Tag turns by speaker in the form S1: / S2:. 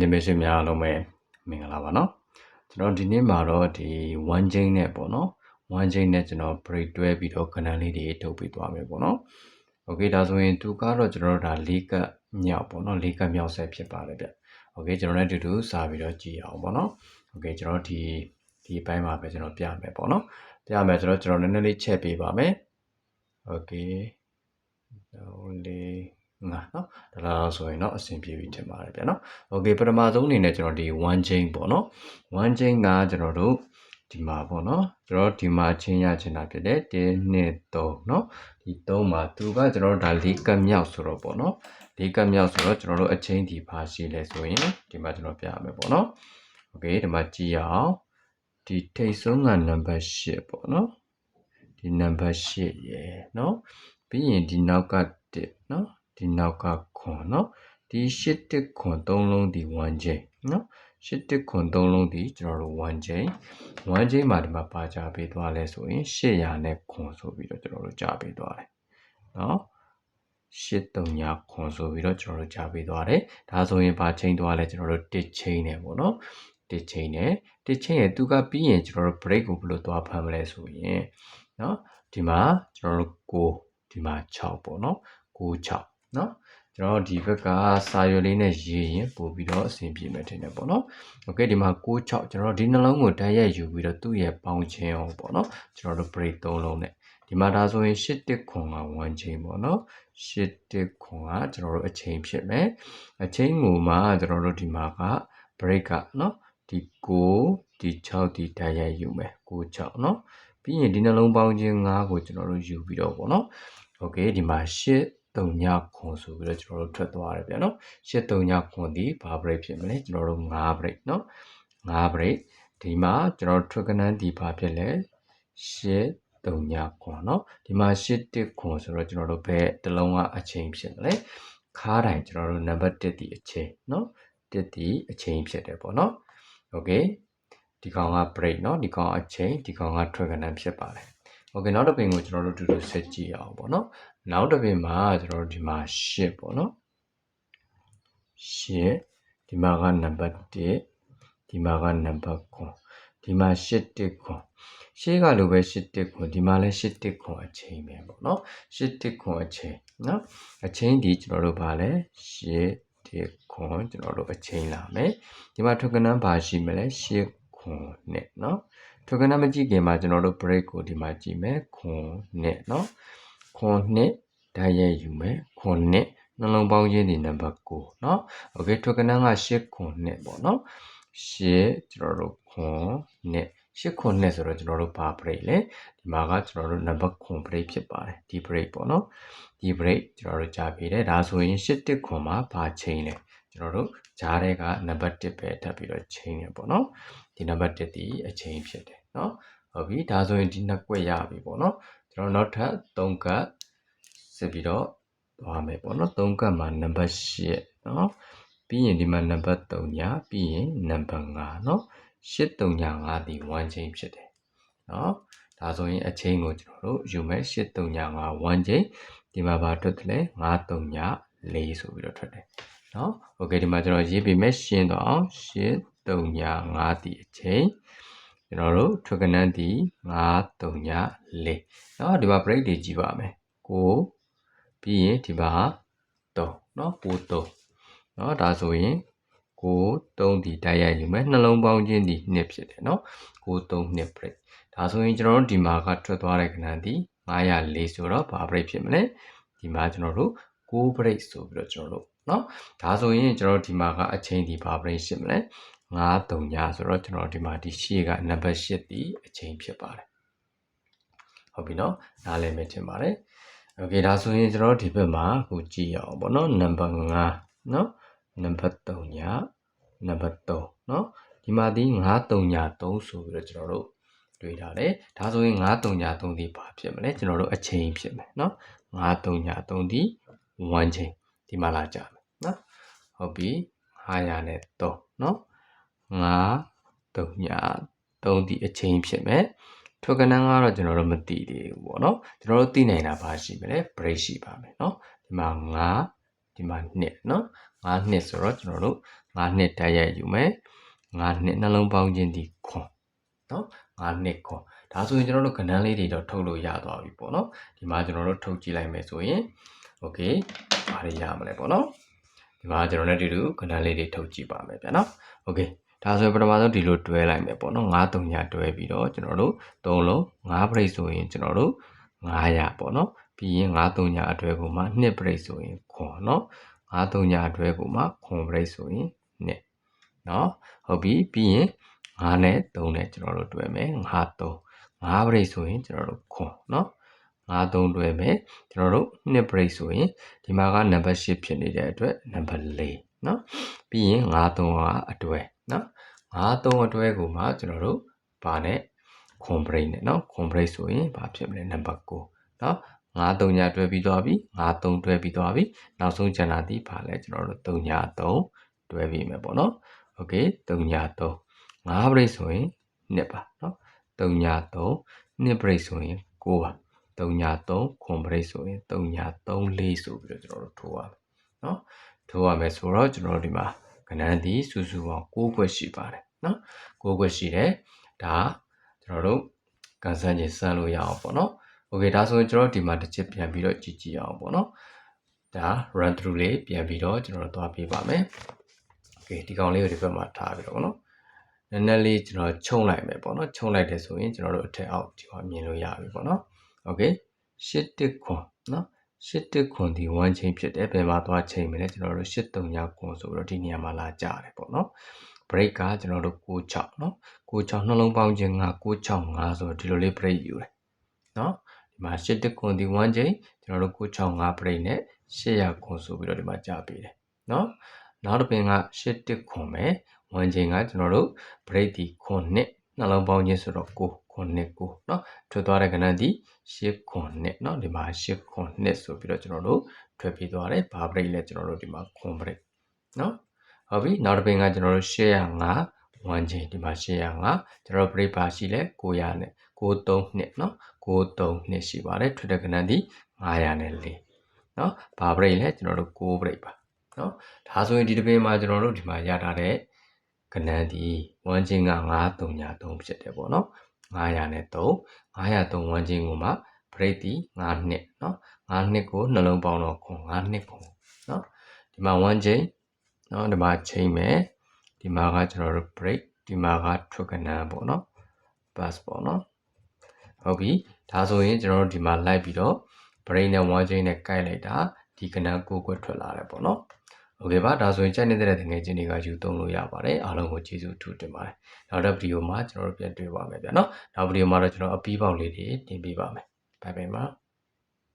S1: ညီမရှင်များအားလုံးပဲမင်္ဂလာပါနော်ကျွန်တော်ဒီနေ့မှာတော့ဒီ one chain နဲ့ပေါ့နော် one chain နဲ့ကျွန်တော် break တွဲပြီးတော့ကဏ္ဍလေးတွေထုတ်ပြီးသွားမယ်ပေါ့နော် okay ဒါဆိုရင်သူကတော့ကျွန်တော်တို့ဒါ၄ကပ်မြောက်ပေါ့နော်၄ကပ်မြောက်ဆက်ဖြစ်ပါတယ်ဗျ okay ကျွန်တော်လည်းတူတူစာပြီးတော့ကြည့်အောင်ပေါ့နော် okay ကျွန်တော်ဒီဒီဘိုင်းမှာပဲကျွန်တော်ပြမယ်ပေါ့နော်ပြမယ်ဆိုတော့ကျွန်တော်နည်းနည်းလေးချက်ပေးပါမယ် okay ဟိုလေး ငါเนาะဒါလားဆိုရင်เนาะအဆင်ပြေပြီထင်ပါတယ်ဗျာเนาะ okay ပထမဆုံးအနေနဲ့ကျွန်တော်ဒီ one chain ပေါ့เนาะ one chain ကကျွန်တော်တို့ဒီမှာပေါ့เนาะကျွန်တော်ဒီမှာချင်းရချင်တာဖြစ်တယ်1 2 3เนาะဒီ3မှာသူကကျွန်တော်တို့ဒါ၄ကပ်မြောက်ဆိုတော့ပေါ့เนาะ၄ကပ်မြောက်ဆိုတော့ကျွန်တော်တို့အချင်းဒီပါရှိလဲဆိုရင်ဒီမှာကျွန်တော်ပြရမယ်ပေါ့เนาะ okay ဒီမှာကြည့်ရအောင်ဒီထိတ်ဆုံးကနံပါတ်8ပေါ့เนาะဒီနံပါတ်8ရယ်เนาะပြီးရင်ဒီနောက်က1เนาะ ဒီနောက်ကခွန်နော်ဒီ၈တစ်ခွန်၃လုံးဒီ1ချိန်နော်၈တစ်ခွန်၃လုံးဒီကျွန်တော်တို့1ချိန်1ချိန်မှာဒီမှာပါကြပေးသွားလဲဆိုရင်800နဲ့ခွန်ဆိုပြီးတော့ကျွန်တော်တို့ကြပေးသွားတယ်နော်839ခွန်ဆိုပြီးတော့ကျွန်တော်တို့ကြာပေးသွားတယ်။ဒါဆိုရင်ဗာချိန်သွားလဲကျွန်တော်တို့တစ်ချိန်တယ်ပေါ့နော်။တစ်ချိန်တယ်တစ်ချိန်ရဲ့သူကပြီးရင်ကျွန်တော်တို့ break ကိုဘယ်လိုသွားဖမ်းမလဲဆိုရင်နော်ဒီမှာကျွန်တော်တို့6ဒီမှာ6ပေါ့နော်9 6 နော်ကျွန်တော်ဒီဘက်ကစာရွက်လေးနဲ့ရေးရင်ပို့ပြီးတော့အဆင်ပြေမယ်ထင်တယ်ပေါ့နော်။ Okay ဒီမှာ66ကျွန်တော်ဒီနှလုံးကိုတရက်ယူပြီးတော့သူ့ရဲ့ပေါင်းခြင်းအောင်ပေါ့နော်။ကျွန်တော်တို့ break 3လုံးနဲ့ဒီမှာဒါဆိုရင်8တစ်ခွန်က1ချိန်ပေါ့နော်။8တစ်ခွန်ကကျွန်တော်တို့အချိန်ဖြစ်မယ်။အချိန်ကိုမှကျွန်တော်တို့ဒီမှာက break ကနော်ဒီ9ဒီ6ဒီတရက်ယူမယ်9 6နော်။ပြီးရင်ဒီနှလုံးပေါင်းခြင်း9ကိုကျွန်တော်တို့ယူပြီးတော့ပေါ့နော်။ Okay ဒီမှာ8 3ညခွန်ဆိုပြီးတော့ကျွန်တော်တို့ထွက်သွားတယ်ဗျာနော်8 3ညခွန်ဒီဘာ break ဖြစ်မလဲကျွန်တော်တို့5 break နော်5 break ဒီမှာကျွန်တော်ထွက်ကနန်းဒီဘာဖြစ်လဲ8 3ညခွန်နော်ဒီမှာ8တစ်ခွန်ဆိုတော့ကျွန်တော်တို့ဘယ်တစ်လုံးကအချိန်ဖြစ်မလဲခါးတိုင်းကျွန်တော်တို့နံပါတ်1ဒီအချိန်နော်1ဒီအချိန်ဖြစ်တယ်ပေါ့နော် okay ဒီကောင်က break เนาะဒီကောင်အချိန်ဒီကောင်က track ကနန်းဖြစ်ပါတယ် okay နောက်တစ်ပင်ကိုကျွန်တော်တို့တူတူဆက်ကြည့်အောင်ပေါ့เนาะ နောက်တစ်ပင်မှာကျွန်တော်တို့ဒီမှာ8ပေါ့နော်8ဒီမှာကနံပါတ်1ဒီမှာကနံပါတ်9ဒီမှာ8 1 9ရှေ့ကလိုပဲ8 1 9ဒီမှာလည်း8 1 9အချိန်ပဲပေါ့နော်8 1 9အချိန်နော်အချိန်ဒီကျွန်တော်တို့ဗာလဲ8 1 9ကျွန်တော်တို့အချိန်လာမယ်ဒီမှာထွက်ကနန်းဗာရှိမလဲ8 9နဲ့နော်ထွက်ကနန်းမကြည့်ခင်မှာကျွန်တော်တို့ break ကိုဒီမှာကြည့်မယ်9နဲ့နော် ခွန်နဲ့ဓာတ်ရဲ့ယူမယ်ခွန်နဲ့နှလုံးပေါင်းခြင်းဒီနံပါတ်9เนาะโอเคထွက်ကနန်းက8ခွန်နဲ့ပေါ့เนาะ8ကျွန်တော်တို့ခွန်နဲ့8ခွန်နဲ့ဆိုတော့ကျွန်တော်တို့ဘာ break လဲဒီမှာကကျွန်တော်တို့နံပါတ်ခွန် break ဖြစ်ပါတယ်ဒီ break ပေါ့เนาะဒီ break ကျွန်တော်တို့ကြားပေးတယ်ဒါဆိုရင်8တစ်ခွန်မှာဘာချိန်လဲကျွန်တော်တို့ဂျားတဲ့ကနံပါတ်1ပဲထပ်ပြီးတော့ချိန်ရပေါ့เนาะဒီနံပါတ်1ဒီအချိန်ဖြစ်တယ်เนาะဟုတ်ပြီဒါဆိုရင်ဒီနှစ်ကွက်ရပြီပေါ့เนาะ ကျွန်တော်နောက်ထပ်3ကပ်ဆက်ပြီးတော့သွားမယ်ပေါ့နော်3ကပ်မှာနံပါတ်8เนาะပြီးရင်ဒီမှာနံပါတ်3ညာပြီးရင်နံပါတ်5เนาะ8 3ညာ5ဒီ1 chain ဖြစ်တယ်เนาะဒါဆိုရင်အချိန်ကိုကျွန်တော်တို့ယူမယ်8 3ညာ5 1 chain ဒီမှာဘာထွက်တယ်လဲ5 3ညာ4ဆိုပြီးတော့ထွက်တယ်เนาะโอเคဒီမှာကျွန်တော်ရေးပေးမယ်ရှင်းတော့အောင်8 3ညာ5ဒီအချိန် ကျွန်တော်တို့ထွက်ကနန်းဒီ9 3ညာ4เนาะဒီမှာ break တွေကြည့်ပါမယ်9ပြီးရင်ဒီမှာ3เนาะ9 3เนาะဒါဆိုရင်9 3ဒီတိုက်ရိုက်ယူမယ်နှလုံးပေါင်းခြင်းဒီ2ဖြစ်တယ်เนาะ9 3 2 break ဒါဆိုရင်ကျွန်တော်တို့ဒီမှာကထွက်သွားတဲ့ခဏဒီ904ဆိုတော့ဘာ break ဖြစ်မလဲဒီမှာကျွန်တော်တို့9 break ဆိုပြီးတော့ကျွန်တော်တို့เนาะဒါဆိုရင်ကျွန်တော်တို့ဒီမှာကအချိန်ဒီဘာ break ဖြစ်မလဲ 9 3ညဆိုတော့ကျွန်တော်ဒီမှာဒီရှေ့ကနံပါတ်8ဒီအချိန်ဖြစ်ပါတယ်ဟုတ်ပြီเนาะနားလည်မယ်ထင်ပါတယ်โอเคဒါဆိုရင်ကျွန်တော်ဒီဘက်မှာကိုကြည့်ရအောင်ပေါ့နော်နံပါတ်5เนาะနံပါတ်3ညနံပါတ်3เนาะဒီမှာဒီ9 3ည3ဆိုပြီးတော့ကျွန်တော်တို့တွေ့ထားတယ်ဒါဆိုရင်9 3ည3ဒီဘာဖြစ်မလဲကျွန်တော်တို့အချိန်ဖြစ်မယ်เนาะ9 3ည3ဒီ1ချိန်ဒီမှာလာကြမယ်เนาะဟုတ်ပြီ900နဲ့3เนาะ 5 3ည3ဒီအချိန်ဖြစ်မယ်ထိုကဏ္ဍကတော့ကျွန်တော်တို့မသိသေးဘူးပေါ့နော်ကျွန်တော်တို့သိနိုင်တာဘာရှိမလဲ break ရှိပါမယ်နော်ဒီမှာ5ဒီမှာ2နော်5နှစ်ဆိုတော့ကျွန်တော်တို့5နှစ်တိုက်ရိုက်ယူမယ်5နှစ်နှလုံးပေါင်းခြင်းဒီခွန်နော်5နှစ်ခွန်ဒါဆိုရင်ကျွန်တော်တို့ကဏ္ဍလေးတွေတော့ထုတ်လို့ရသွားပြီပေါ့နော်ဒီမှာကျွန်တော်တို့ထုတ်ကြည့်လိုက်မယ်ဆိုရင် okay ဘာတွေရမလဲပေါ့နော်ဒီမှာကျွန်တော်တို့တူတူကဏ္ဍလေးတွေထုတ်ကြည့်ပါမယ်ဗျာနော် okay ဒါဆိုရင်ပထမဆုံးဒီလိုတွဲလိုက်မယ်ပေါ့နော်9 3ညတွဲပြီးတော့ကျွန်တော်တို့3လုံး9 break ဆိုရင်ကျွန်တော်တို့900ပေါ့နော်ပြီးရင်9 3ညအတွဲကိုမှ2 break ဆိုရင်ခွန်နော်9 3ညအတွဲကိုမှခွန် break ဆိုရင်2နော်ဟုတ်ပြီပြီးရင်9နဲ့3နဲ့ကျွန်တော်တို့တွဲမယ်9 3 5 break ဆိုရင်ကျွန်တော်တို့ခွန်နော်5 3တွဲမယ်ကျွန်တော်တို့2 break ဆိုရင်ဒီမှာကနံပါတ်8ဖြစ်နေတဲ့အတွက်နံပါတ်4 နော်ပြီးရင်5 3ကအတွဲနော်5 3အတွဲကိုမှကျွန်တော်တို့ဗာနဲ့ခွန် break နဲ့နော်ခွန် break ဆိုရင်ဘာဖြစ်မလဲနံပါတ်9နော်9 3ညတွဲပြီးသွားပြီ9 3တွဲပြီးသွားပြီနောက်ဆုံးကျန်တာဒီဘာလဲကျွန်တော်တို့3ည3တွဲပြီးမယ်ပေါ့နော်โอเค3ည3 5 break ဆိုရင်2ပါနော်3ည3 2 break ဆိုရင်9ပါ3ည3ခွန် break ဆိုရင်3ည3 4ဆိုပြီးတော့ကျွန်တော်တို့ထိုးရမယ်နော် ထိုးရမယ်ဆိုတော့ကျွန်တော်တို့ဒီမှာကဏ္ဍဒီစုစုပေါင်း6ခွက်ရှိပါတယ်နော်6ခွက်ရှိတယ်ဒါကျွန်တော်တို့ကန်ဆန်းချင်းစမ်းလို့ရအောင်ပေါ့နော်โอเคဒါဆိုရင်ကျွန်တော်ဒီမှာတစ်ချက်ပြန်ပြီးတော့ကြည့်ကြည့်အောင်ပေါ့နော်ဒါ run through လေးပြန်ပြီးတော့ကျွန်တော်တို့သွားပြပါမယ်โอเคဒီကောင်လေးကိုဒီဘက်မှာထားပြီးတော့ပေါ့နော်နည်းနည်းလေးကျွန်တော်ခြုံလိုက်မယ်ပေါ့နော်ခြုံလိုက်တယ်ဆိုရင်ကျွန်တော်တို့အထက်အောက်ဒီမှာမြင်လို့ရပြီပေါ့နော်โอเคရှစ်တစ်ခွန်နော် ရှစ်တစ်ခွန်ဒီ1 chain ဖြစ်တယ်ဘယ်မှာသွားချိန်မလဲကျွန်တော်တို့ရှစ်တုံညာခွန်ဆိုတော့ဒီနေရာမှာလာကြတယ်ပေါ့နော် break ကကျွန်တော်တို့96เนาะ96နှလုံးပေါင်းခြင်းက965ဆိုတော့ဒီလိုလေး break ယူတယ်เนาะဒီမှာ8တက်ခွန်ဒီ1ချိန်ကျွန်တော်တို့965 break နဲ့800ခွန်ဆိုပြီးတော့ဒီမှာကြာပေးတယ်เนาะနောက်တစ်ပင်က8တက်ခွန်ပဲ1ချိန်ကကျွန်တော်တို့ break ဒီခွ န်နှစ်နှလုံးပေါင်းခြင်းဆိုတော့9ခွန်နှစ်9เนาะထွက်သွားတဲ့ကဏ္ဍဒီ8ခွန်နှစ်เนาะဒီမှာ8ခွန်နှစ်ဆိုပြီးတော့ကျွန်တော်တို့ထွက်ပြီးသွားတယ်ဘာ break လဲကျွန်တော်တို့ဒီမှာခွန် break เนาะဟုတ်ပြီနောက်တစ်ပင်ကကျွန်တော်တို့805 1ချိန်ဒီမှာ805ကျွန်တော် break bar ရှိလဲ900နဲ့93နှစ်เนาะ93နှစ်ရှိပါတယ်ထွက်တဲ့ကဏ္ဍဒီ900နဲ့4เนาะဘာ break လဲကျွန်တော်တို့9 break ပါเนาะဒါဆိုရင်ဒီတစ်ပင်မှာကျွန်တော်တို့ဒီမှာရထားတဲ့ ကဏန်းဒီဝမ်းချင်းက933ဖြစ်တယ်ပေါ့နော်900နဲ့3 903ဝမ်းချင်းကိုမှပရိတ်ဒီ9နှစ်နော်9နှစ်ကိုနှလုံးပေါင်းတော့ခွန်9နှစ်ခွန်နော်ဒီမှာ1ချိန်နော်ဒီမှာချိန်မယ်ဒီမှာကကျွန်တော်တို့ break ဒီမှာကထွက်ကနန်းပေါ့နော် bus ပေါ့နော်ဟုတ်ပြီဒါဆိုရင်ကျွန်တော်တို့ဒီမှာလိုက်ပြီးတော့ break နဲ့1ချိန်နဲ့ကိုက်လိုက်တာဒီကနန်းကိုကိုထွက်လာတယ်ပေါ့နော် โอเคပါဒါဆိုရင်ကြိုက်နေတဲ့တငယ်ချင်းတွေကယူသုံးလို့ရပါတယ်အားလုံးကိုကျေးဇူးထူးတင်ပါတယ်နောက်တဲ့ဗီဒီယိုမှာကျွန်တော်တို့ပြန်တွေ့ပါမယ်ဗျာเนาะနောက်ဗီဒီယိုမှာတော့ကျွန်တော်အပီးပေါက်လေးတွေတင်ပြပါမယ်ဘိုင်ဘိုင်ပါ